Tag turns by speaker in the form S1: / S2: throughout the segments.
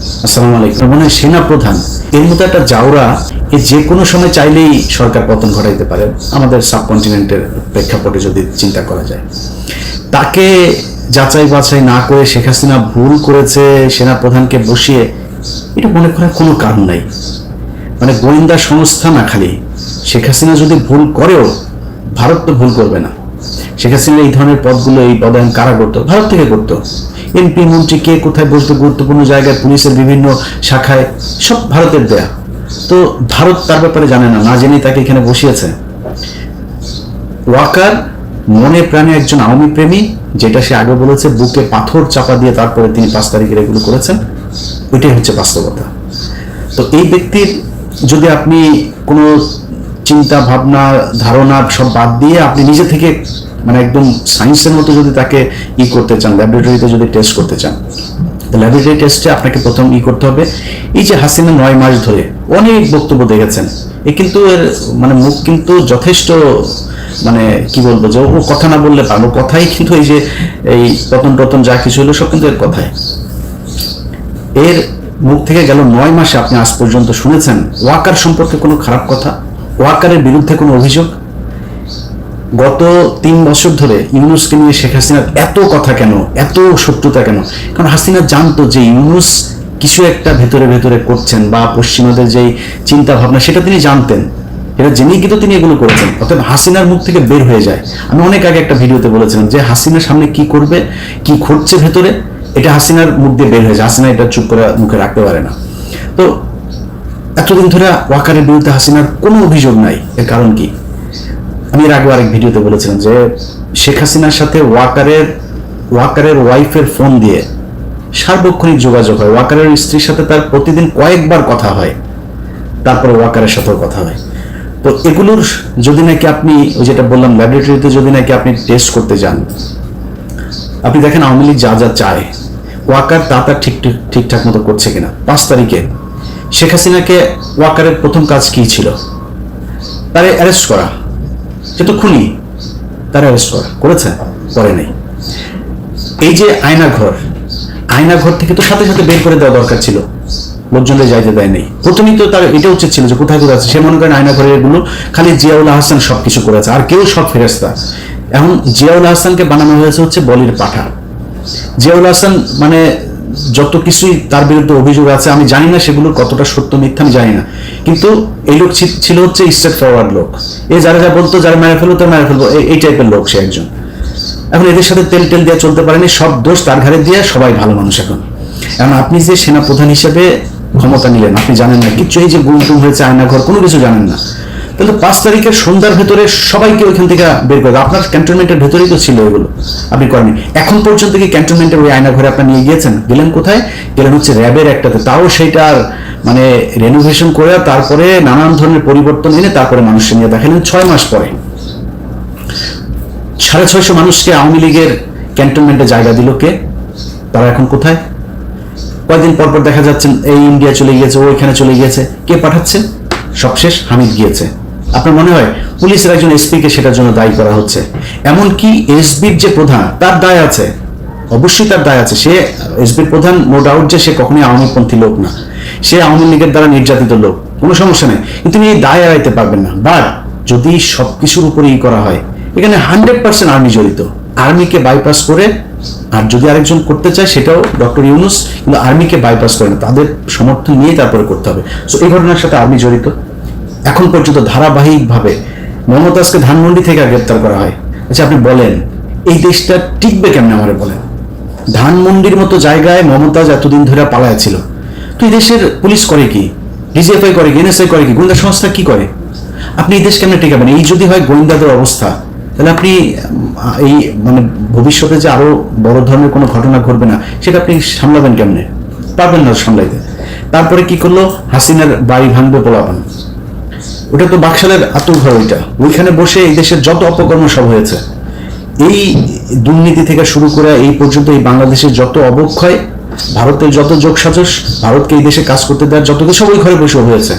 S1: আসসালামু আলাইকুম। মানে সেনা প্রধান এর মতো একটা জাউরা এ যে কোনো সময় চাইলেই সরকার পতন ঘটাইতে পারে। আমাদের সাবকন্টিনেন্টের প্রেক্ষাপটে যদি চিন্তা করা যায়। তাকে যাচাই বাছাই না করে শেখ হাসিনা ভুল করেছে সেনা প্রধানকে বসিয়ে, এটা মনে করার কোনো কারণ নাই। মানে গোয়েন্দা সংস্থা না খালি, শেখ হাসিনা যদি ভুল করেও, ভারত তো ভুল করবে না। শেখ হাসিনা এই ধরনের পদগুলো, এই পদায়ন কারা করতো ভারত থেকে করতো এমপি মন্ত্রী কে কোথায় বসবে গুরুত্বপূর্ণ জায়গায়? পুলিশের বিভিন্ন শাখায়। সব ভারতের দেয়া। তো ভারত তার ব্যাপারে জানে না না জেনেই তাকে এখানে বসিয়েছে। ওয়াকার মনে প্রাণে একজন আওয়ামী প্রেমী, যেটা সে আগে বলেছে, বুকে পাথর চাপা দিয়ে তারপরে তিনি পাঁচ তারিখের এগুলো করেছেন। ওইটাই হচ্ছে বাস্তবতা। তো এই ব্যক্তির যদি আপনি কোনো চিন্তা, ভাবনা, ধারণা সব বাদ দিয়ে আপনি নিজে থেকে মানে একদম সায়েন্সের মতো যদি তাকে ই করতে চান ল্যাবরেটরিতে যদি টেস্ট করতে চান ল্যাবরেটরি টেস্টে আপনাকে প্রথম ই করতে হবে। এই যে হাসিনা নয় মাস ধরে অনেক বক্তব্য দেখেছেন। এ কিন্তু এর মানে মুখ কিন্তু যথেষ্ট মানে কি বলব যে ও কথা না বললে পারব কথাই কিন্তু এই যে এই পতন টতন যা কিছু হলো সব কিন্তু এর কথায় এর মুখ থেকে গেল নয় মাসে আপনি আজ পর্যন্ত শুনেছেন ওয়াকার সম্পর্কে কোনো খারাপ কথা? ওয়াকারের বিরুদ্ধে কোনো অভিযোগ? গত তিন বছর ধরে ইউনুসকে নিয়ে শেখ হাসিনার এত কথা কেন, এত শত্রুতা কেন? কারণ হাসিনা জানতো যে ইউনুস কিছু একটা ভেতরে ভেতরে করছেন বা পশ্চিমাদের যেই চিন্তা ভাবনা সেটা তিনি জানতেন। এটা জেনেই কিন্তু তিনি এগুলো করেছেন। অর্থাৎ হাসিনার মুখ থেকে বের হয়ে যায়। আমি অনেক আগে একটা ভিডিওতে বলেছিলাম যে হাসিনার সামনে কি করবে, কি ঘটছে ভেতরে, এটা হাসিনার মুখ দিয়ে বের হয়ে যায়। হাসিনা এটা চুপ করে মুখে রাখতে পারে না। তো এতদিন ধরে ওয়াকারের বিরুদ্ধে হাসিনার কোনো অভিযোগ নাই। এর কারণ কি? আমি এর আগে আরেক ভিডিওতে বলেছিলাম যে শেখ হাসিনার সাথে ওয়াকারের ওয়াকারের ওয়াইফের ফোন দিয়ে সার্বক্ষণিক যোগাযোগ হয়। ওয়াকারের স্ত্রীর সাথে তার প্রতিদিন কয়েকবার কথা হয়। তারপরে ওয়াকারের সাথেও কথা হয়। তো এগুলোর যদি নাকি আপনি, ওই যেটা বললাম, ল্যাবরেটরিতে যদি নাকি আপনি টেস্ট করতে যান, আপনি দেখেন আওয়ামী লীগ যা যা চায়, ওয়াকার তা তা ঠিক, ঠিক- ঠিকঠাক মতো করছে কিনা। পাঁচ তারিখে শেখ হাসিনাকে ওয়াকারের প্রথম কাজ কি ছিল? তারে অ্যারেস্ট করা। সে তো খুনি। তারা অ্যারেস্ট করা করেছে করে নেই। এই যে আয়না ঘর আয়না ঘর থেকে তো সাথে সাথে বের করে দেওয়া দরকার ছিল। লোকজনদের যাইতে দেয় নেই। প্রথমেই তো তার এটা উচিত ছিল যে কোথায় কোথায় আছে। সে মনে করেন আয়না ঘরের এগুলো খালি জিয়াউল হাসান সবকিছু করেছে আর কেউ সব ফেরেস্তা এখন জিয়াউল হাসানকে বানানো হয়েছে হচ্ছে বলির পাঠা। জিয়াউল হাসান মানে যত কিছুই তার বিরুদ্ধে অভিযোগ আছে, আমি জানি না সেগুলোর কতটা সত্য মিথ্যা, আমি জানি না। কিন্তু এই লোক ছিল হচ্ছে স্টেট ফরওয়ার্ড লোক। এ যারা যা বলতো, যারা মেরে ফেলব তারা মেরে ফেলব। এই- টাইপের লোক সে একজন। এখন এদের সাথে তেল টেল দিয়ে চলতে পারেনি, সব দোষ তার ঘাড়ে দিয়ে সবাই ভালো মানুষ এখন। এখন আপনি যে সেনা প্রধান হিসেবে ক্ষমতা নিলেন, আপনি জানেন না, কিচ্ছু এই যে গুমটুম হয়েছে, আয়নাঘর, কোনো কিছু জানেন না। তাহলে পাঁচ তারিখের সন্ধ্যার ভেতরে সবাইকে ওইখান থেকে বের করবে আপনার ক্যান্টনমেন্টের ভেতরেই তো ছিল এগুলো। আপনি করেনি এখন পর্যন্ত কি ক্যান্টনমেন্টের ওই আয়না ঘরে আপনি নিয়ে গিয়েছেন? গেলেন কোথায়? গেলেন হচ্ছে র্যাবের একটাতে। তাও সেইটার মানে রেনোভেশন করে তারপরে নানান ধরনের পরিবর্তন এনে তারপরে মানুষকে নিয়ে দেখালেন ছয় মাস পরে সাড়ে ছয়শো মানুষকে আওয়ামী লীগের ক্যান্টনমেন্টে জায়গা দিল কে? তারা এখন কোথায়? কয়েকদিন পর পর দেখা যাচ্ছে, এই ইন্ডিয়া চলে গিয়েছে, ওইখানে চলে গিয়েছে। কে পাঠাচ্ছে? সবশেষ হামিদ গিয়েছে। আপনার মনে হয় পুলিশের একজন এসপি কে সেটার জন্য দায়ী করা হচ্ছে? এমনকি এসবির যে প্রধান, তার দায় আছে। অবশ্যই তার দায় আছে। সে, এসবির প্রধান নো ডাউট যে সে কখনোই আওয়ামীপন্থী লোক না। সে আওয়ামী লীগের দ্বারা নির্যাতিত লোক। কোনো সমস্যা নেই। কিন্তু তিনি এই দায় এড়াইতে পারবেন না। বাট যদি সবকিছুর উপরে ই করা হয়, এখানে হান্ড্রেড পার্সেন্ট আর্মি জড়িত। আর্মিকে বাইপাস করে, আর যদি আরেকজন করতে চায়, সেটাও ডক্টর ইউনুস, কিন্তু আর্মিকে বাইপাস করে না। তাদের সমর্থন নিয়ে তারপরে করতে হবে। সো এই ঘটনার সাথে আর্মি জড়িত। এখন পর্যন্ত ধারাবাহিকভাবে মমতাজকে ধানমন্ডি থেকে গ্রেপ্তার করা হয়। আচ্ছা আপনি বলেন, এই দেশটা টিকবে কেমনে আমারে বলেন? ধানমন্ডির মতো জায়গায় মমতাজ এতদিন ধরে পালায় ছিল। তো এই দেশের পুলিশ করে কি? ডিজিএফআই করে কি? এনএসআই করে কি? গোয়েন্দা সংস্থা কি করে? আপনি এই দেশ কেমনে টেকাবেন? এই যদি হয় গোয়েন্দাদের অবস্থা, তাহলে আপনি এই মানে ভবিষ্যতে যে আরও বড় ধরনের কোনো ঘটনা ঘটবে না, সেটা আপনি সামলাবেন কেমনে? পারবেন না সামলাইতে। তারপরে কি করল? হাসিনার বাড়ি ভাঙবে পোলাপান ওটা তো বাকশালের আতুরঘর ওইটা। ওইখানে বসে এই দেশের যত অপকর্ম সব হয়েছে। এই দুর্নীতি থেকে শুরু করে এই পর্যন্ত এই বাংলাদেশের যত অবক্ষয় ভারতের যত যোগ সাজস, ভারতকে এই দেশে কাজ করতে দেওয়ার যত কিছু ওই ঘরে বসে হয়েছে।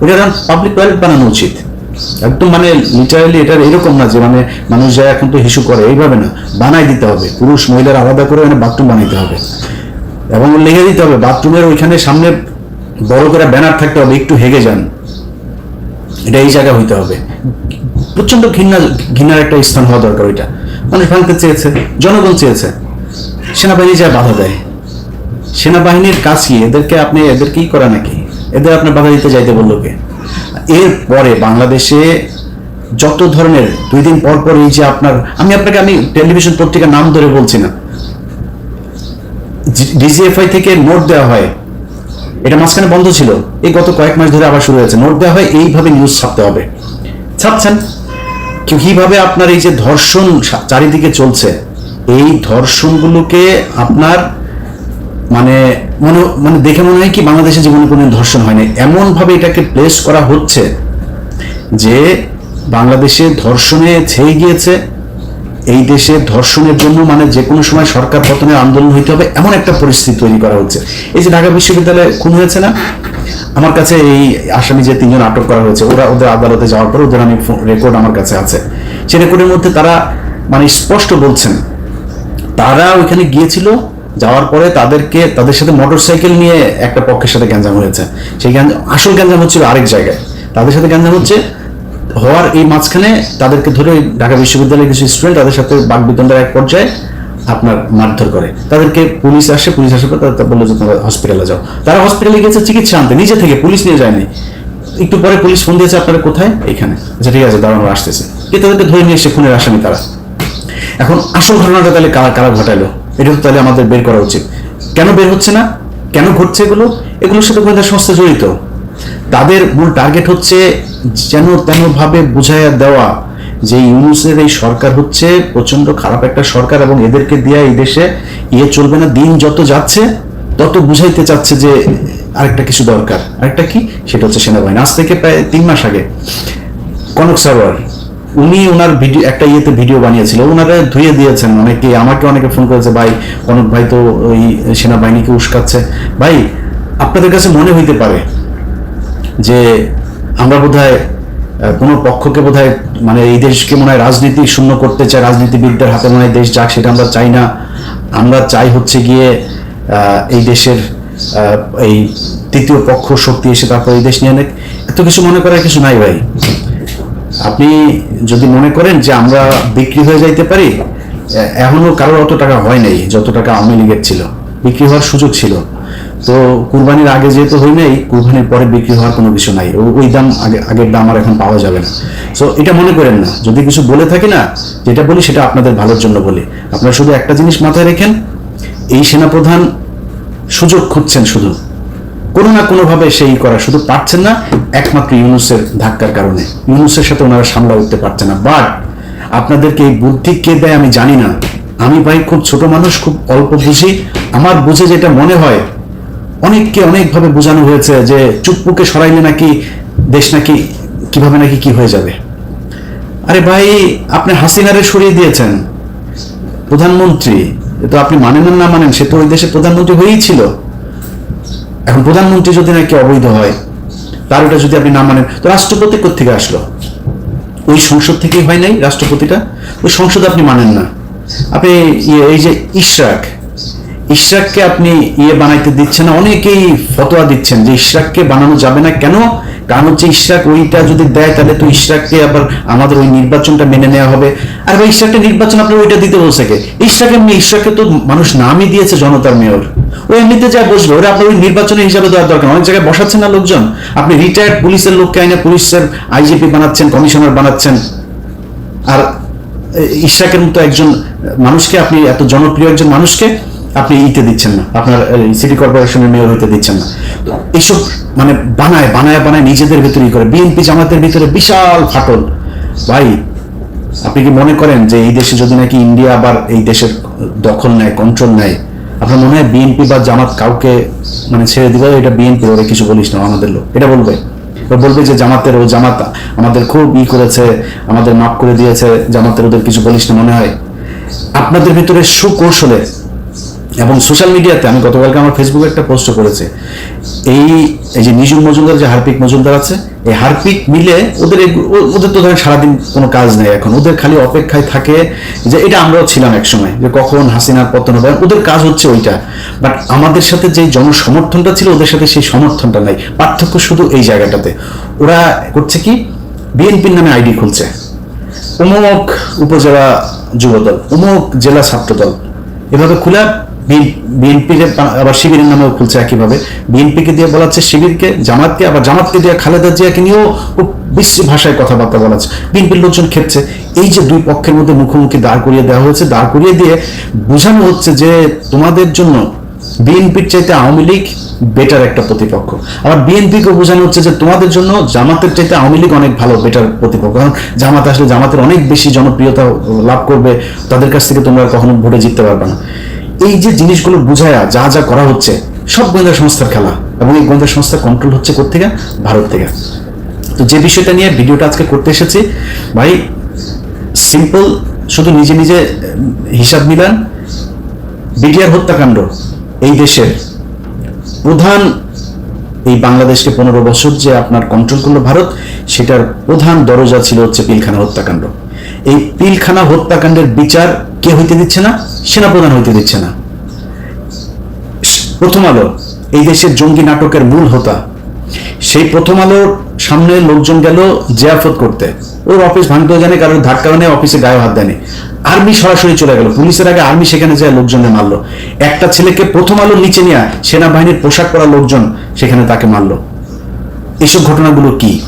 S1: ওটা পাবলিক টয়লেট বানানো উচিত। একদম মানে লিটারালি এটা এরকম না যে মানে মানুষ যায় এখন তো হিসু করে, এইভাবে না। বানাই দিতে হবে। পুরুষ, মহিলার আলাদা করে মানে বাথরুম বানাইতে হবে। এবং লেগে দিতে হবে বাথরুমের ওইখানে সামনে বড় করে ব্যানার থাকতে হবে, একটু হেগে যান। এটা এই জায়গা হইতে হবে। প্রচণ্ড ঘৃণা, ঘৃণার একটা স্থান হওয়া দরকার ওইটা। মানুষ ভাঙতে চেয়েছে, জনগণ চেয়েছে। সেনাবাহিনী যা বাধা দেয়। সেনাবাহিনীর কাজ কি? এদেরকে আপনি এদেরকেই করা নাকি? এদের আপনার বাধা দিতে যাইতে বলল কে? এরপরে বাংলাদেশে যত ধরনের, দুই দিন পর পর এই যে আপনার, আমি আপনাকে, আমি টেলিভিশন পত্রিকার নাম ধরে বলছি না। ডিজিএফআই থেকে নোট দেওয়া হয়। এটা মাঝখানে বন্ধ ছিল। এই গত কয়েক মাস ধরে আবার শুরু হয়েছে। নোট দেওয়া হয়, এইভাবে নিউজ ছাপতে হবে। ছাপছেন? কীভাবে আপনার এই যে ধর্ষণ চারিদিকে চলছে, এই ধর্ষণগুলোকে আপনার মানে মনে মানে দেখে মনে হয় কি বাংলাদেশে জীবনে কোনো ধর্ষণ হয়নি। এমনভাবে এটাকে প্লেস করা হচ্ছে যে বাংলাদেশে ধর্ষণে ছেয়ে গিয়েছে এই দেশে ধর্ষণের জন্য মানে যে কোনো সময় সরকার পতনের আন্দোলন হইতে হবে, এমন একটা পরিস্থিতি তৈরি করা হচ্ছে। এই যে ঢাকা বিশ্ববিদ্যালয়ে খুন হয়েছে না? আমার কাছে এই আসামি যে তিনজন আটক করা হয়েছে, ওরা ওদের আদালতে যাওয়ার পর ওদের আমি রেকর্ড আমার কাছে আছে। সে রেকর্ডের মধ্যে তারা মানে স্পষ্ট বলছেন, তারা ওইখানে গিয়েছিল, যাওয়ার পরে তাদেরকে, তাদের সাথে মোটরসাইকেল নিয়ে একটা পক্ষের সাথে গ্যাঞ্জাম হয়েছে। সেই গ্যাঞ্জাম আসল গ্যাঞ্জাম হচ্ছিল আরেক জায়গায়। তাদের সাথে গ্যাঞ্জাম হচ্ছে হওয়ার এই মাঝখানে তাদেরকে ধরে ঢাকা বিশ্ববিদ্যালয়ের কিছু স্টুডেন্ট তাদের সাথে বাগবিতণ্ডার এক পর্যায়ে আপনার মারধর করে। তাদেরকে পুলিশ আসে, পুলিশ আসার পর তারা বলল যে, তোমরা হসপিটালে যাও। তারা হসপিটালে গিয়েছে চিকিৎসা আনতে, নিজে থেকে পুলিশ নিয়ে যায়নি। একটু পরে পুলিশ ফোন দিয়েছে, আপনারা কোথায়? এখানে আচ্ছা ঠিক আছে দাঁড়ানো আসতেছে। কি তাদেরকে ধরে নিয়ে এসে খুনের আসামি তারা। এখন আসল ঘটনাটা তাহলে কারা কারা ঘটালো? এটা তো তাহলে আমাদের বের করা উচিত। কেন বের হচ্ছে না? কেন ঘটছে এগুলো? এগুলোর সাথে গোয়েন্দা সংস্থা জড়িত। তাদের মূল টার্গেট হচ্ছে যেন তেন ভাবে বুঝাইয়া দেওয়া যে ইউনুসের এই সরকার হচ্ছে প্রচণ্ড খারাপ একটা সরকার এবং এদেরকে দিয়ে এই দেশে ইয়ে চলবে না। দিন যত যাচ্ছে, তত বুঝাইতে চাচ্ছে যে আরেকটা কিছু দরকার। আরেকটা কি? সেটা হচ্ছে সেনাবাহিনী। আজ থেকে প্রায় তিন মাস আগে কনক সারোয়ার, উনি ওনার ভিডিও, একটা ইয়েতে ভিডিও বানিয়েছিল। ওনারা ধুয়ে দিয়েছেন অনেকে, আমাকে অনেকে ফোন করেছে, ভাই, কনক ভাই তো ওই সেনাবাহিনীকে উস্কাচ্ছে। ভাই, আপনাদের কাছে মনে হইতে পারে যে আমরা আহ, কোনো পক্ষকে বোধহয় মানে এই দেশকে মনে হয় রাজনীতি শূন্য করতে চায় রাজনীতিবিদদের হাতে মনে দেশ যাক সেটা আমরা চাই না। আমরা চাই হচ্ছে গিয়ে এই দেশের এই তৃতীয় পক্ষ শক্তি এসে তারপর এই দেশ নিয়ে নেক। এত কিছু মনে করার কিছু নাই ভাই। আপনি যদি মনে করেন যে আমরা বিক্রি হয়ে যাইতে পারি এ- এখনও কারোর অত টাকা হয় নাই যত টাকা আওয়ামী লীগের ছিল। বিক্রি হওয়ার সুযোগ ছিল। তো কুরবানির আগে যেহেতু হই নাই, কুরবানির পরে বিক্রি হওয়ার কোনো কিছু নাই। ওই দাম আগে আগের দাম আর এখন পাওয়া যাবে না। সো এটা মনে করেন না। যদি কিছু বলে থাকি না, যেটা বলি সেটা আপনাদের ভালোর জন্য বলি। আপনারা শুধু একটা জিনিস মাথায় রেখেন, এই সেনাপ্রধান সুযোগ খুঁজছেন শুধু। কোনো না কোনোভাবে সেই করা শুধু পারছেন না, একমাত্র ইউনুসের ধাক্কার কারণে। ইউনুসের সাথে ওনারা সামলা উঠতে পারছে না। বাট আপনাদেরকে এই বুদ্ধি কে দেয় আমি জানি না। আমি ভাই খুব ছোট মানুষ, খুব অল্প বুঝি। আমার বুঝে যেটা মনে হয় অনেককে অনেকভাবে বোঝানো হয়েছে যে চুপ্পুকে সরাইলে নাকি দেশ নাকি কীভাবে নাকি কি হয়ে যাবে। আরে ভাই, আপনি হাসিনারে সরিয়ে দিয়েছেন। প্রধানমন্ত্রী তো আপনি মানেন না মানেন, সে তো ওই দেশের প্রধানমন্ত্রী হয়েই ছিল। এখন প্রধানমন্ত্রী যদি নাকি অবৈধ হয়, তার ওটা যদি আপনি না মানেন, তো রাষ্ট্রপতি কোথেকে আসলো? ওই সংসদ থেকেই হয় নাই রাষ্ট্রপতিটা? ওই সংসদ আপনি মানেন না। আপনি ইয়ে- এই যে ইশরাক ইশরাককে আপনি ইয়ে বানাইতে দিচ্ছেন না, অনেকেই ফতোয়া দিচ্ছেন যে ইশরাককে বানানো যাবে না। কেন? কারণ হচ্ছে ইশরাক ওইটা যদি দেয়, তাহলে তো ইশরাককে আবার আমাদের ওই নির্বাচনটা মেনে নেওয়া হবে। আর ভাই ইশরাককে নির্বাচন আপনার ওইটা দিতে বলছে কে? ইশরাক এমনি, ইশরাককে তো মানুষ নামই দিয়েছে জনতার মেয়র। ও এমনিতে যা বসল ওরা আপনার ওই নির্বাচনের হিসাবে দেওয়ার দরকার অনেক জায়গায় বসাচ্ছেন না লোকজন। আপনি রিটায়ার্ড পুলিশের লোককে আইনে পুলিশের আইজিপি বানাচ্ছেন কমিশনার বানাচ্ছেন। আর ইশাকের মতো একজন মানুষকে আপনি, এত জনপ্রিয় একজন মানুষকে আপনি ইতে দিচ্ছেন না, আপনার সিটি কর্পোরেশনের মেয়র হইতে দিচ্ছেন না। এইসব মানে বানায় বানায় বানায় নিজেদের ভিতরেই করে। বিএনপি জামাতের ভিতরে বিশাল ফাটল। ভাই, আপনি কি মনে করেন যে এই দেশে যদি নাকি ইন্ডিয়া আবার এই দেশের দখল নেয় কন্ট্রোল নেয়, আপনার মনে হয় বিএনপি বা জামাত কাউকে মানে ছেড়ে দিবে? এটা বিএনপি ওরা কিছু বলিস না, আমাদের লোক। এটা বলবে। বলবে যে জামাতের, ও জামাত আমাদের খুব ই করেছে, আমাদের মাফ করে দিয়েছে, জামাতের ওদের কিছু বলিস না মনে হয়? আপনাদের ভিতরে সুকৌশলে এবং সোশ্যাল মিডিয়াতে আমি গতকালকে আমার ফেসবুকে একটা পোস্ট করেছে। এই এই যে নিজুম মজুমদার, যে হারপিক মজুমদার আছে, এই হারপিক মিলে ওদের ওদের তো ধরেন সারাদিন কোনো কাজ নেই এখন। ওদের খালি অপেক্ষায় থাকে যে এটা আমরাও ছিলাম একসময়, যে কখন হাসিনার পতন হবে। ওদের কাজ হচ্ছে ওইটা। বাট আমাদের সাথে যে জনসমর্থনটা ছিল, ওদের সাথে সেই সমর্থনটা নাই। পার্থক্য শুধু এই জায়গাটাতে। ওরা করছে কি? বিএনপির নামে আইডি খুলছে। অমুক উপজেলা যুবদল অমুক জেলা ছাত্রদল। এভাবে খুলে বিএনপির আবার শিবিরের নামেও খুলছে একইভাবে। বিএনপিকে দিয়ে বলাচ্ছে শিবিরকে, জামাতকে, আবার জামাতকে দিয়ে খালেদা জিয়াকে নিয়েও খুব বিশ্রী ভাষায় কথাবার্তা বলাচ্ছে। বিএনপির লোকজন খেপছে। এই যে দুই পক্ষের মধ্যে মুখোমুখি দাঁড় করিয়ে দেওয়া হয়েছে, দাঁড় করিয়ে দিয়ে বোঝানো হচ্ছে যে তোমাদের জন্য বিএনপির চাইতে আওয়ামী লীগ বেটার একটা প্রতিপক্ষ। আবার বিএনপিকে বোঝানো হচ্ছে যে তোমাদের জন্য জামাতের চাইতে আওয়ামী লীগ অনেক ভালো বেটার প্রতিপক্ষ। কারণ জামাত আসলে জামাতের অনেক বেশি জনপ্রিয়তা লাভ করবে, তাদের কাছ থেকে তোমরা কখনো ভোটে জিততে পারবে না। এই যে জিনিসগুলো বুঝায়া যা যা করা হচ্ছে, সব গোয়েন্দা সংস্থার খেলা। এবং এই গোয়েন্দা সংস্থা কন্ট্রোল হচ্ছে কোথেকে ভারত থেকে। তো যে বিষয়টা নিয়ে ভিডিওটা আজকে করতে এসেছি, ভাই সিম্পল শুধু নিজে নিজে হিসাব মিলান, বিটিআর হত্যাকাণ্ড এই দেশের প্রধান, এই বাংলাদেশকে পনেরো বছর যে আপনার কন্ট্রোল করল ভারত, সেটার প্রধান দরজা ছিল হচ্ছে পিলখানা হত্যাকাণ্ড। এই পিলখানা হত্যাকাণ্ডের বিচার কে হইতে দিচ্ছে না? সেনাপ্রধান হইতে দিচ্ছে না। প্রথম আলো, এই দেশের জঙ্গি নাটকের মূল হোতা। সেই প্রথম আলোর সামনে লোকজন গেল জিয়াফত করতে। ওর অফিস ভাঙতেও জানে, কারোর ধাক্কা নেই অফিসে গায়ে হাত দেয়নি। আর্মি সরাসরি চলে গেল। পুলিশের আগে আর্মি সেখানে যায় লোকজনে মারলো। একটা ছেলেকে প্রথম আলো নিচে নিয়ে সেনাবাহিনীর পোশাক পরা লোকজন সেখানে তাকে মারলো। এইসব ঘটনাগুলো কি?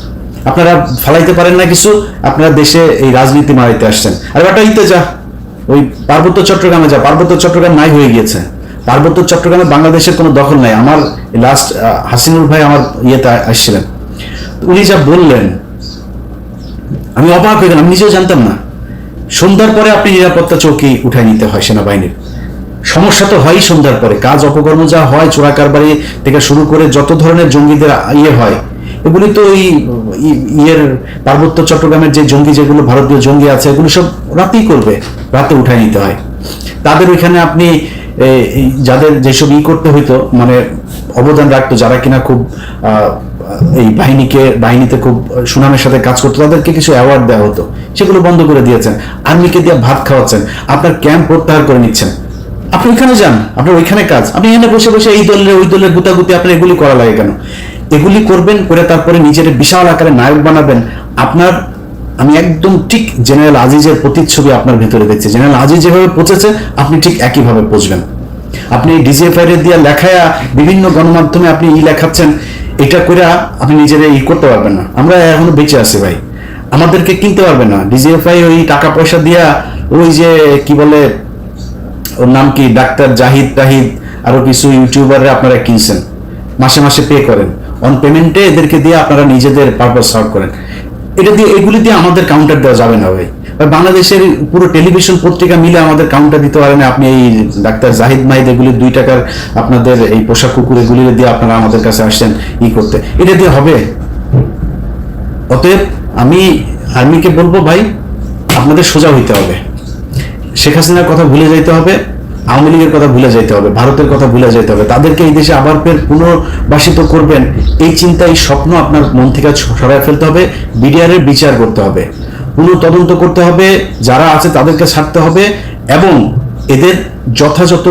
S1: আপনারা ফালাইতে পারেন না কিছু? আপনারা দেশে এই রাজনীতি মারাইতে আসছেন। আর ওটা ইতে যা। ওই পার্বত্য চট্টগ্রামে যা, পার্বত্য চট্টগ্রাম নাই হয়ে গিয়েছে। পার্বত্য চট্টগ্রামে বাংলাদেশের কোনো দখল নাই। আমার লাস্ট হাসিনুর ভাই আমার ইয়েতে আসছিলেন। উনি যা বললেন, আমি অবাক হয়ে গেলাম। নিজেও জানতাম না। সন্ধ্যার পরে আপনি নিরাপত্তা চৌকি উঠায় নিতে হয় সেনাবাহিনীর। সমস্যা তো হয়ই সন্ধ্যার পরে। কাজ, অপকর্ম যা হয় চোরা কারবারি থেকে শুরু করে যত ধরনের জঙ্গিদের ইয়ে হয় এগুলি তো ওই ইয়ের পার্বত্য চট্টগ্রামের যে জঙ্গি, যেগুলো ভারতীয় জঙ্গি আছে, এগুলো সব রাতেই করবে, রাতে উঠায় নিতে হয়। তাদের ওইখানে আপনি যাদের যেসব ই করতে হইতো মানে অবদান রাখতো, যারা কিনা খুব এই বাহিনীকে, বাহিনীতে খুব সুনামের সাথে কাজ করতো, তাদেরকে কিছু অ্যাওয়ার্ড দেওয়া হতো। সেগুলো বন্ধ করে দিয়েছেন। আর্মিকে দিয়ে ভাত খাওয়াচ্ছেন। আপনার ক্যাম্প প্রত্যাহার করে নিচ্ছেন। আপনি ওইখানে যান, আপনার ওইখানে কাজ। আপনি এখানে বসে বসে এই দলের, ওই দলের গুতাগুতি, আপনার এগুলি করা লাগে কেন? এগুলি করবেন করে তারপরে নিজের বিশাল আকারে নায়ক বানাবেন। আপনার, আমি একদম ঠিক জেনারেল আজিজের প্রতিচ্ছবি আপনার ভেতরে দেখছি। জেনারেল আজিজ যেভাবে পচেছে আপনি ঠিক একইভাবে পচবেন আপনি ডিজিএফআই এর দিয়ে লেখায়া বিভিন্ন গণমাধ্যমে আপনি ই লেখাচ্ছেন, এটা করে আপনি নিজের ই করতে পারবেন না। আমরা এখনও বেঁচে আছি ভাই। আমাদেরকে কিনতে পারবে না। ডিজিএফআই ওই টাকা পয়সা দিয়া ওই যে, কি বলে, ওর নাম কি? ডাক্তার জাহিদ তাহিদ, আরও কিছু ইউটিউবাররা আপনারা কিনছেন। মাসে মাসে পে করেন। অন পেমেন্টে এদেরকে দিয়ে আপনারা নিজেদের পারপাস সার্ভ করেন। এটা দিয়ে এগুলি দিয়ে আমাদের কাউন্টার দেওয়া যাবে না ভাই। বাংলাদেশের পুরো টেলিভিশন পত্রিকা মিলে আমাদের কাউন্টার দিতে পারেন। আপনি এই ডাক্তার জাহিদ মাহিদ এগুলি দুই টাকার আপনাদের এই পোশাক কুকুর এগুলি দিয়ে আপনারা আমাদের কাছে আসছেন ই করতে। এটা দিয়ে হবে? অতএব আমি আর্মিকে বলব ভাই, আপনাদের সোজা হইতে হবে। শেখ হাসিনার কথা ভুলে যাইতে হবে। আওয়ামী লীগের কথা ভুলে যেতে হবে, ভারতের কথা ভুলে যেতে হবে। তাদেরকে এই দেশে আবার ফের পুনর্বাসিত করবেন, এই চিন্তা এই স্বপ্ন আপনার মন থেকে সরাই ফেলতে হবে বিডিআর এর বিচার করতে হবে পুনঃ তদন্ত করতে হবে, যারা আছে তাদেরকে ছাড়তে হবে, এবং এদের যথাযথ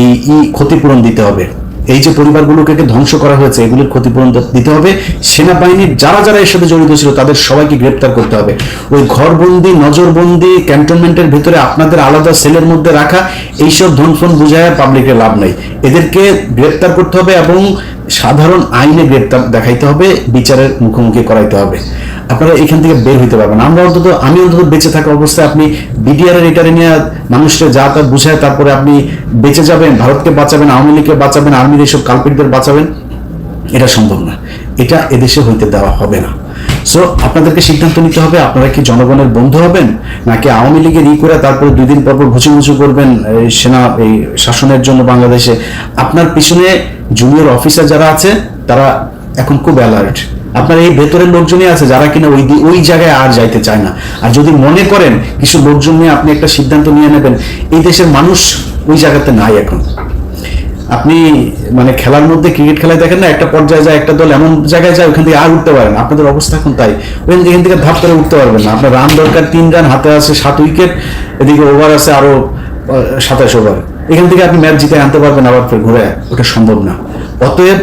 S1: এই ক্ষতিপূরণ দিতে হবে। এই যে পরিবারগুলোকে ধ্বংস করা হয়েছে, এগুলির ক্ষতিপূরণ দিতে হবে। সেনাবাহিনীর যারা যারা এর সাথে জড়িত ছিল, তাদের সবাইকে গ্রেপ্তার করতে হবে। ওই ঘরবন্দি, নজরবন্দি, ক্যান্টনমেন্টের ভিতরে আপনাদের আলাদা সেলের মধ্যে রাখা, এইসব ধনফোন বুঝায় পাবলিকের লাভ নাই। এদেরকে গ্রেপ্তার করতে হবে এবং সাধারণ আইনে গ্রেপ্তার দেখাইতে হবে, বিচারের মুখোমুখি করাইতে হবে। আপনারা এখান থেকে বের হইতে পারবেন আমরা অন্তত, আমি অন্তত বেঁচে থাকা অবস্থায় আপনি বিডিআর এটারে নিয়ে মানুষকে যা তা বুঝায়, তারপরে আপনি বেঁচে যাবেন, ভারতকে বাঁচাবেন, আওয়ামী লীগকে বাঁচাবেন, আর্মির এইসব কালপিটদের বাঁচাবেন, এটা সম্ভব না। এটা এদেশে হইতে দেওয়া হবে না। সো আপনাদেরকে সিদ্ধান্ত নিতে হবে, আপনারা কি জনগণের বন্ধু হবেন, নাকি আওয়ামী লীগের ই করে তারপরে দুই দিন পর পর ঘুচু করবেন সেনা, এই শাসনের জন্য বাংলাদেশে? আপনার পিছনে জুনিয়র অফিসার যারা আছে, তারা এখন খুব অ্যালার্ট আপনার এই ভেতরের লোকজনই আছে, যারা কিনা ওই ওই জায়গায় আর যাইতে চায় না। আর যদি মনে করেন, কিছু লোকজন নিয়ে আপনি একটা সিদ্ধান্ত নিয়ে নেবেন, এই দেশের মানুষ ওই জায়গাতে নাই এখন। আপনি মানে খেলার মধ্যে ক্রিকেট খেলায় দেখেন না, একটা পর্যায়ে যায়, একটা দল এমন জায়গায় যায়, ওখান থেকে আর উঠতে পারেন আপনাদের অবস্থা এখন তাই। থেকে এখান থেকে ধাপ করে উঠতে পারবেন না। আপনার রান দরকার, তিন রান হাতে আছে সাত উইকেট এদিকে ওভার আছে আরও সাতাশ ওভার এখান থেকে আপনি ম্যাচ জিতে আনতে পারবেন, আবার ফের ঘুরে ওটা সম্ভব না। অতএব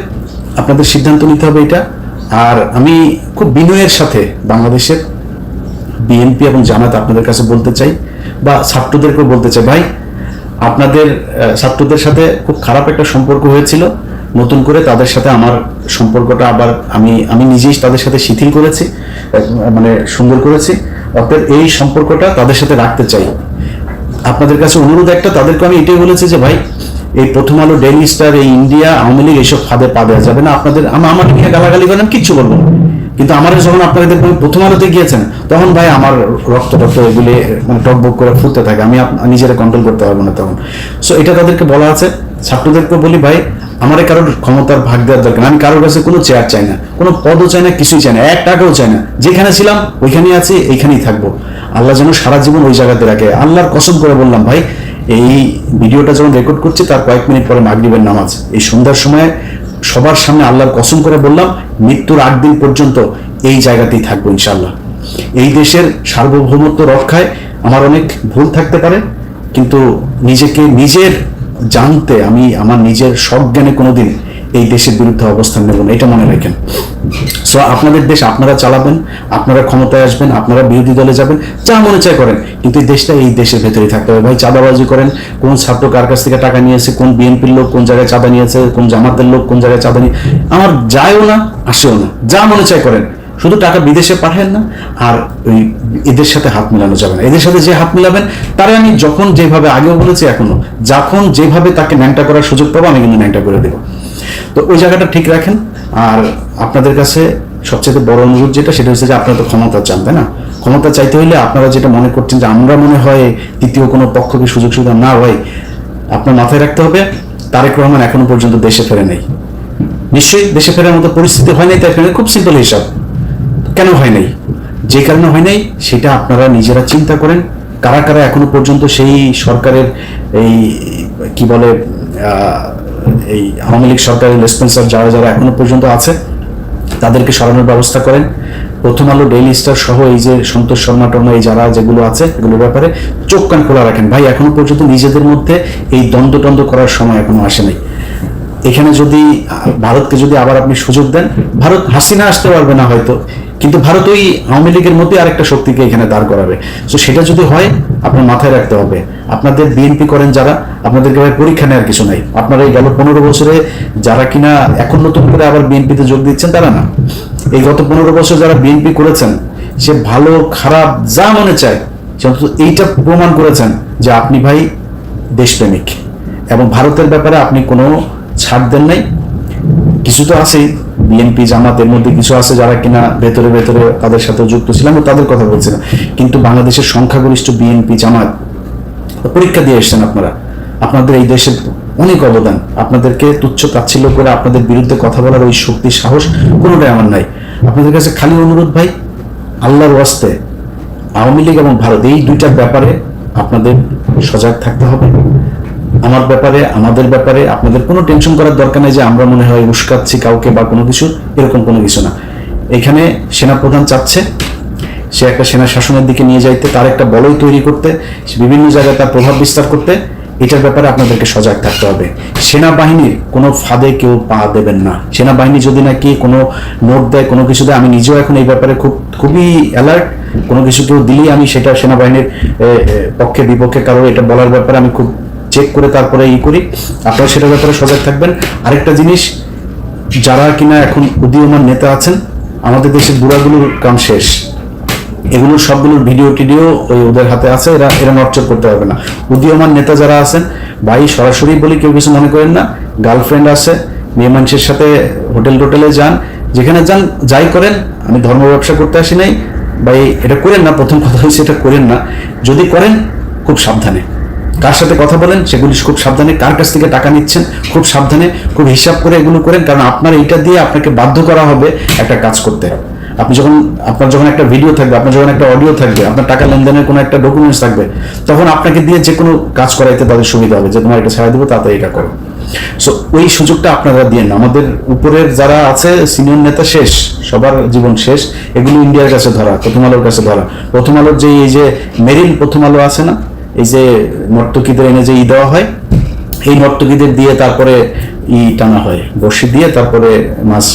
S1: আপনাদের সিদ্ধান্ত নিতে হবে এটা। আর আমি খুব বিনয়ের সাথে বাংলাদেশের বিএনপি এবং জামাত আপনাদের কাছে বলতে চাই, বা ছাত্রদেরকেও বলতে চাই, ভাই আপনাদের ছাত্রদের সাথে খুব খারাপ একটা সম্পর্ক হয়েছিল। নতুন করে তাদের সাথে আমার সম্পর্কটা আবার আমি আমি নিজেই তাদের সাথে শিথিল করেছি মানে সুন্দর করেছি। অর্থাৎ এই সম্পর্কটা তাদের সাথে রাখতে চাই। আপনাদের কাছে অনুরোধ একটা, তাদেরকে আমি এটাই বলেছি যে ভাই, এই প্রথম আলো ডেইলি স্টার, এই ইন্ডিয়া, আওয়ামী লীগ, এইসব ফাঁদে পা দেওয়া যাবে না। আপনাদের আমার নিয়ে গালাগালি করেন, কিচ্ছু বলব না। কিন্তু আমার যখন আপনাদের প্রথম আলোতে গিয়েছেন, তখন ভাই আমার রক্ত রক্ত এগুলি মানে টকবক করে ফুটতে থাকে। আমি নিজেরা কন্ট্রোল করতে পারব না তখন। সো এটা তাদেরকে বলা আছে। ছাত্রদেরকে বলি, ভাই, আমার কারোর ক্ষমতার ভাগ দেওয়ার দরকার আমি কারোর কাছে কোনো চেয়ার চাই না, কোনো পদও চাই না, কিছুই চাই না। এক টাকাও চাই না। যেখানে ছিলাম, ওইখানেই আছি, এইখানেই থাকব। আল্লাহ যেন সারা জীবন ওই জায়গাতে রাখে। আল্লাহর কসম করে বললাম, ভাই, এই ভিডিওটা যখন রেকর্ড করছি, তার কয়েক মিনিট পরে মাগরিবের নামাজ। এই সন্ধ্যার সময় সবার সামনে আল্লাহর কসম করে বললাম, মৃত্যুর আট দিন পর্যন্ত এই জায়গাতেই থাকব ইনশাল্লাহ এই দেশের সার্বভৌমত্ব রক্ষায় আমার অনেক ভুল থাকতে পারে, কিন্তু নিজেকে নিজের জানতে আমি আমার নিজের সজ্ঞানে কোনোদিন এই দেশের বিরুদ্ধে অবস্থান নেব না, এটা মনে রাখেন। সো আপনাদের দেশ আপনারা চালাবেন, আপনারা ক্ষমতায় আসবেন, আপনারা বিরোধী দলে যাবেন, যা মনে চায় করেন, কিন্তু এই দেশটা এই দেশের ভেতরেই থাকতে হবে। ভাই, চাঁদাবাজি করেন, কোন ছাত্র কার কাছ থেকে টাকা নিয়েছে, কোন বিএনপির লোক কোন জায়গায় চাঁদা নিয়েছে, কোন জামাতের লোক কোন জায়গায় চাঁদা নিয়ে আমার যায়ও না, আসেও না, যা মনে চায় করেন। শুধু টাকা বিদেশে পাঠান না, আর ওই এদের সাথে হাত মিলানো যাবে না। এদের সাথে যে হাত মিলাবেন, তারে আমি যখন যেভাবে আগেও বলেছি এখনও, যখন যেভাবে তাকে ন্যাংটা করার সুযোগ পাবো, আমি কিন্তু ন্যাংটা করে দেবো। তো ওই জায়গাটা ঠিক রাখেন, আর আপনাদের কাছে সবচেয়ে বড় অনুরোধ যেটা, সেটা হচ্ছে যে আপনারা তো ক্ষমতা চান, তাই না? ক্ষমতা চাইতে হইলে আপনারা যেটা মনে করছেন যে আমরা মনে হয় তৃতীয় কোনো পক্ষকে সুযোগ সুবিধা না হয়, আপনার মাথায় রাখতে হবে, তারেক রহমান এখনও পর্যন্ত দেশে ফেরে নেই। নিশ্চয়ই দেশে ফেরার মতো পরিস্থিতি হয় নাই তাই ফেরে খুব সিম্পল হিসাব। কেন হয় নাই? যে কারণে হয় নাই, সেটা আপনারা নিজেরা চিন্তা করেন। কারা কারা এখনও পর্যন্ত সেই সরকারের এই, কি বলে এই আওয়ামী লীগ সরকারের রেসপন্সার যারা যারা এখনও পর্যন্ত আছে, তাদেরকে সরানোর ব্যবস্থা করেন। প্রথম আলো ডেইলি স্টার সহ এই যে সন্তোষ শর্মা, টর্মা, এই যারা, যেগুলো আছে, এগুলোর ব্যাপারে চোখ কান খোলা রাখেন। ভাই, এখনও পর্যন্ত নিজেদের মধ্যে এই দ্বন্দ্ব টন্দ্ব করার সময় এখনও আসেনি এখানে যদি, ভারতকে যদি আবার আপনি সুযোগ দেন, ভারত হাসিনা আসতে পারবে না হয়তো, কিন্তু ভারত ওই আওয়ামী লীগের মধ্যে আরেকটা শক্তিকে এখানে দাঁড় করাবে। তো সেটা যদি হয়, আপনার মাথায় রাখতে হবে। আপনাদের বিএনপি করেন যারা, আপনাদেরকে ভাই পরীক্ষা নেওয়ার কিছু নাই। আপনারা এই গত পনেরো বছরে যারা কিনা এখন নতুন করে আবার বিএনপিতে যোগ দিচ্ছেন, তারা না। এই গত পনেরো বছর যারা বিএনপি করেছেন, সে ভালো, খারাপ, যা মনে চায়, সে এইটা প্রমাণ করেছেন যে আপনি ভাই দেশপ্রেমিক। এবং ভারতের ব্যাপারে আপনি কোনো ছাড় দেন নাই। কিছু তো আছেই বিএনপি জামাতের মধ্যে কিছু আছে যারা কিনা ভেতরে ভেতরে তাদের সাথে যুক্ত ছিলাম তাদের কথা বলছিলাম কিন্তু বাংলাদেশের সংখ্যাগরিষ্ঠ বিএনপি জামাত, পরীক্ষা দিয়ে এসছেন আপনারা। আপনাদের এই দেশের অনেক অবদান। আপনাদেরকে তুচ্ছ তাচ্ছিল্য করে আপনাদের বিরুদ্ধে কথা বলার ওই শক্তি, সাহস কোনোটাই আমার নাই। আপনাদের কাছে খালি অনুরোধ ভাই, আল্লাহর ওয়াস্তে আওয়ামী লীগ এবং ভারত, এই দুইটার ব্যাপারে আপনাদের সজাগ থাকতে হবে। আমার ব্যাপারে, আমাদের ব্যাপারে, আপনাদের কোনো টেনশন করার দরকার নেই যে আমরা মনে হয় উস্কাচ্ছি কাউকে বা কোনো কিছু এরকম কোনো কিছু না। এখানে সেনাপ্রধান চাচ্ছে, সে একটা সেনা শাসনের দিকে নিয়ে যাইতে, তার একটা বলয় তৈরি করতে বিভিন্ন জায়গায় তার প্রভাব বিস্তার করতে, এটার ব্যাপারে আপনাদেরকে সজাগ থাকতে হবে। সেনাবাহিনীর কোনো ফাঁদে কেউ পা দেবেন না। সেনাবাহিনী যদি নাকি কোনো নোট দেয়, কোনো কিছু দেয়, আমি নিজেও এখন এই ব্যাপারে খুব, খুবই অ্যালার্ট কোনো কিছু কেউ দিলেই আমি সেটা সেনাবাহিনীর পক্ষে, বিপক্ষে কারও এটা বলার ব্যাপারে আমি খুব চেক করে তারপরে ই করি। আপনারা সেটার ব্যাপারে সজাগ থাকবেন। আরেকটা জিনিস, যারা কিনা এখন উদীয়মান নেতা আছেন, আমাদের দেশের বুড়াগুলোর কাম শেষ। এগুলোর সবগুলোর ভিডিও টিডিও ওই ওদের হাতে আছে, এরা এরা নটচর করতে পারবে না। উদীয়মান নেতা যারা আছেন, ভাই সরাসরি বলি কেউ কিছু মনে করেন না, গার্লফ্রেন্ড আছে, মেয়ে মানুষের সাথে হোটেল টোটেলে যান, যেখানে যান, যাই করেন, আমি ধর্ম ব্যবসা করতে আসি নাই, ভাই এটা করেন না, প্রথম কথা হচ্ছে এটা করেন না। যদি করেন, খুব সাবধানে। কার সাথে কথা বলেন সেগুলি খুব সাবধানে, কার কাছ থেকে টাকা নিচ্ছেন খুব সাবধানে, খুব হিসাব করে এগুলো করেন, কারণ আপনার এইটা দিয়ে আপনাকে বাধ্য করা হবে একটা কাজ করতে। আপনি যখন, আপনার যখন একটা ভিডিও থাকবে, আপনার যখন একটা অডিও থাকবে, আপনার টাকা লেনদেনের কোনো একটা ডকুমেন্টস থাকবে, তখন আপনাকে দিয়ে যে কোনো কাজ করাইতে তাদের সুবিধা হবে, যে তোমার এটা ছাড়া দেবো, তাতে এটা করো। সো ওই সুযোগটা আপনারা দিয়ে আমাদের উপরের যারা আছে সিনিয়র নেতা শেষ, সবার জীবন শেষ, এগুলো ইন্ডিয়ার কাছে ধরা, প্রথম আলোর কাছে ধরা। প্রথম আলোর যে এই যে মেরিন প্রথম আলো আছে না এই যে নর্তকীদের এনে যে ই দেওয়া হয়, এই নর্তকীদের দিয়ে তারপরে ই টানা হয় বসি দিয়ে তারপরে মাছ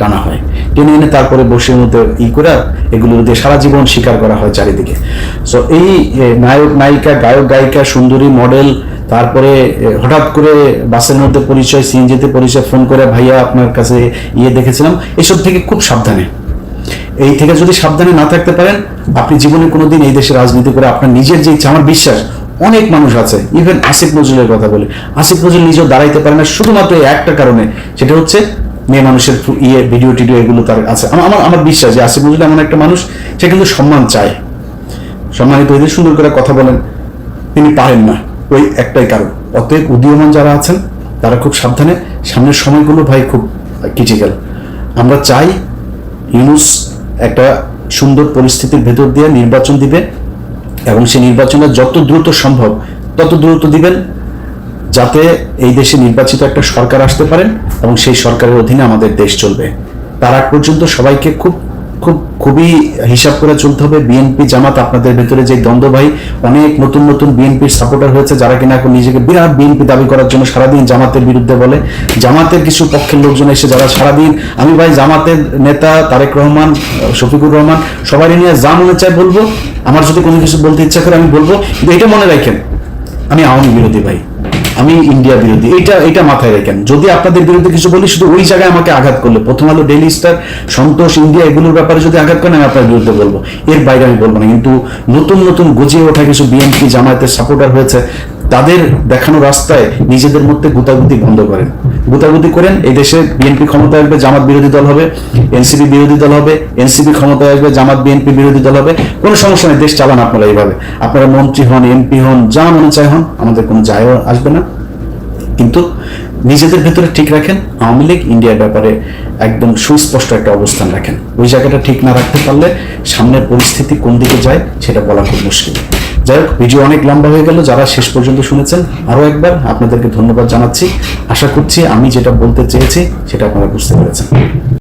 S1: টানা হয়। টেনে এনে তারপরে বসির মধ্যে ই করে এগুলো দিয়ে সারা জীবন শিকার করা হয় চারিদিকে। সো এই নায়ক, নায়িকা, গায়ক, গায়িকা, সুন্দরী মডেল তারপরে হঠাৎ করে বাসের মধ্যে পরিচয়, সিএনজিতে পরিচয়, ফোন করে, ভাইয়া, আপনার কাছে ইয়ে দেখেছিলাম। এসব থেকে খুব সাবধানে। এই থেকে যদি সাবধানে না থাকতে পারেন, আপনি জীবনে কোনোদিন এই দেশে রাজনীতি করে আপনার নিজের যে ইচ্ছা, আমার বিশ্বাস, অনেক মানুষ আছে ইভেন আসিফ নজরুলের কথা বলে, আসিফ নজরুল নিজেও দাঁড়াইতে পারে না, শুধুমাত্র এই একটা কারণে, সেটা হচ্ছে মেয়ে মানুষের ইয়ে ভিডিও টিডিও এগুলো তার আছে। আমার, আমার- বিশ্বাস যে আসিফ নজরুল এমন একটা মানুষ, সে কিন্তু সম্মান চায়। সম্মানিত হইতে সুন্দর করে কথা বলেন, তিনি পারেন না, ওই একটাই কারণ। অতএব উদীয়মান যারা আছেন, তারা খুব সাবধানে, সামনের সময়গুলো ভাই খুব ক্রিটিক্যাল আমরা চাই ইউনুস একটা সুন্দর পরিস্থিতির ভেতর দিয়ে নির্বাচন দিবে এবং সেই নির্বাচনটা যত দ্রুত সম্ভব তত দ্রুত দিবেন যাতে এই দেশে নির্বাচিত একটা সরকার আসতে পারেন এবং সেই সরকারের অধীনে আমাদের দেশ চলবে। তার আগ পর্যন্ত সবাইকে খুব খুব খুবই হিসাব করে চলতে হবে। বিএনপি জামাত আপনাদের ভেতরে যে দ্বন্দ্ব ভাই অনেক নতুন নতুন বিএনপির সাপোর্টার হয়েছে যারা কিনা এখন নিজেকে বিরাট বিএনপি দাবি করার জন্য সারাদিন জামাতের বিরুদ্ধে বলে। জামাতের কিছু পক্ষের লোকজন এসে যারা সারাদিন, আমি ভাই জামাতের নেতা তারেক রহমান, শফিকুর রহমান সবাই নিয়ে যা মনে চায় বলব। আমার যদি কোনো কিছু বলতে ইচ্ছা করে আমি বলব। কিন্তু এটা মনে রাখেন, আমি আওয়ামী বিরোধী ভাই। আমি ইন্ডিয়া বিরোধী। এটা এটা মাথায় রাখেন। যদি আপনাদের বিরুদ্ধে কিছু বলি, শুধু ওই জায়গায় আমাকে আঘাত করলে। প্রথম আলো ডেলি স্টার সন্তোষ ইন্ডিয়া এগুলোর ব্যাপারে যদি আঘাত করেন, আমি আপনার বিরুদ্ধে বলব। এর বাইরে আমি বলব না। কিন্তু নতুন নতুন গজিয়ে ওঠা কিছু বিএনপি জামায়াতের সাপোর্টার হয়েছে, তাদের দেখানো রাস্তায় নিজেদের মধ্যে গুতাগুতি বন্ধ করেন। গুতাগুতি করেন, এই দেশে বিএনপি ক্ষমতায় আসবে, জামাত বিরোধী দল হবে, এনসিপি বিরোধী দল হবে, এনসিপি ক্ষমতায় আসবে, জামাত বিএনপি বিরোধী দল হবে, কোনো সমস্যা নেই, দেশ চালান আপনারা এইভাবে। আপনারা মন্ত্রী হন, এমপি হন, যা মনে চায় হন, আমাদের কোনো যায় আসবে না। কিন্তু নিজেদের ভেতরে ঠিক রাখেন, আওয়ামী লীগ ইন্ডিয়ার ব্যাপারে একদম সুস্পষ্ট একটা অবস্থান রাখেন। ওই জায়গাটা ঠিক না রাখতে পারলে সামনের পরিস্থিতি কোন দিকে যায়, সেটা বলা খুব মুশকিল। যাই হোক, ভিডিও অনেক লম্বা হয়ে গেল, যারা শেষ পর্যন্ত শুনেছেন, আরও একবার আপনাদেরকে ধন্যবাদ জানাচ্ছি। আশা করছি আমি যেটা বলতে চেয়েছি, সেটা আপনারা বুঝতে পেরেছেন।